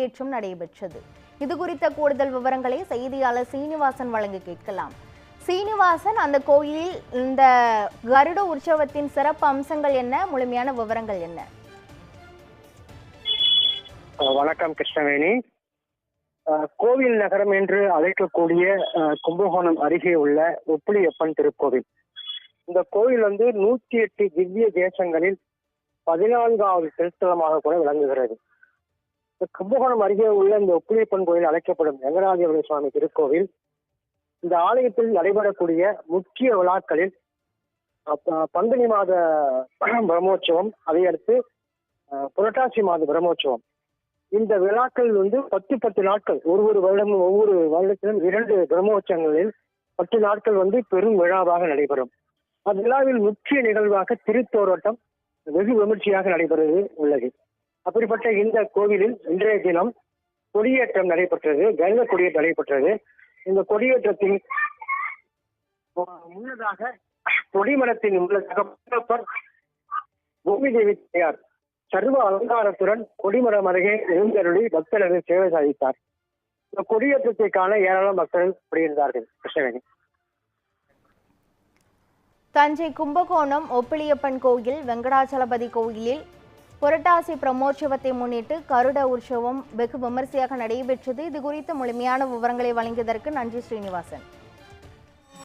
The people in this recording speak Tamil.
ஏற்றம் நடைபெற்றது. இது குறித்த கூடுதல் விவரங்களை செய்தியாளர் சீனிவாசன் வழங்கி கேட்கலாம். சீனிவாசன் அந்த கோயிலில் இந்த கருட உற்சவத்தின் சிறப்பு அம்சங்கள் என்ன? முழுமையான விவரங்கள் என்ன? வணக்கம் கிருஷ்ணவேணி. கோவில் நகரம் என்று அழைக்கக்கூடிய கும்பகோணம் அருகே உள்ள ஒப்புளியப்பன் திருக்கோவில். இந்த கோவில் வந்து நூத்தி எட்டு திவ்ய தேசங்களில் பதினான்காவது திருத்தலமாக கூட விளங்குகிறது. கும்பகோணம் அருகே உள்ள இந்த ஒப்புளியப்பன் கோயில் அழைக்கப்படும் வெங்கடாஜபுர சுவாமி திருக்கோவில். இந்த ஆலயத்தில் நடைபெறக்கூடிய முக்கிய விழாக்களில் பங்குனி மாத பிரம்மோற்சவம் அதையடுத்து அடுத்து புரட்டாசி மாத பிரம்மோற்சவம். இந்த விழாக்கள் வந்து பத்து பத்து நாட்கள் ஒரு ஒரு வருடமும் ஒவ்வொரு வருடத்திலும் இரண்டு பிரம்மோற்சவங்களில் பத்து நாட்கள் வந்து பெரும் விழாவாக நடைபெறும். அவ்விழாவில் முக்கிய நிகழ்வாக திருத்தோரோட்டம் வெகு விமர்சையாக நடைபெறுவது உள்ளது. அப்படிப்பட்ட இந்த கோவிலில் இன்றைய தினம் கொடியேற்றம் நடைபெற்றது கருட கொடியேற்றம் நடைபெற்றது. இந்த கொடியேற்றத்தின் முன்னதாக கொடிமரத்தின் உள்ளதாக பூமி தேவி தாயார் சர்வ அலங்காரத்துடன் கொடிமரம் அருகே எழுந்தருளி பக்தர்கள் சேவை சாதித்தார். இந்த கொடியேற்றத்தை காண ஏராளம் பக்தர்கள் கூடியிருந்தார்கள். கிருஷ்ணவேணி. தஞ்சை கும்பகோணம் ஒப்பிலியப்பன் கோயில் வெங்கடாச்சலபதி கோயிலில் புரட்டாசி பிரம்மோற்சவத்தை முன்னிட்டு கருட உற்சவம் வெகு விமரிசையாக நடைபெற்றது. இது குறித்த முழுமையான விவரங்களை வழங்கியதற்கு நன்றி ஸ்ரீனிவாசன்.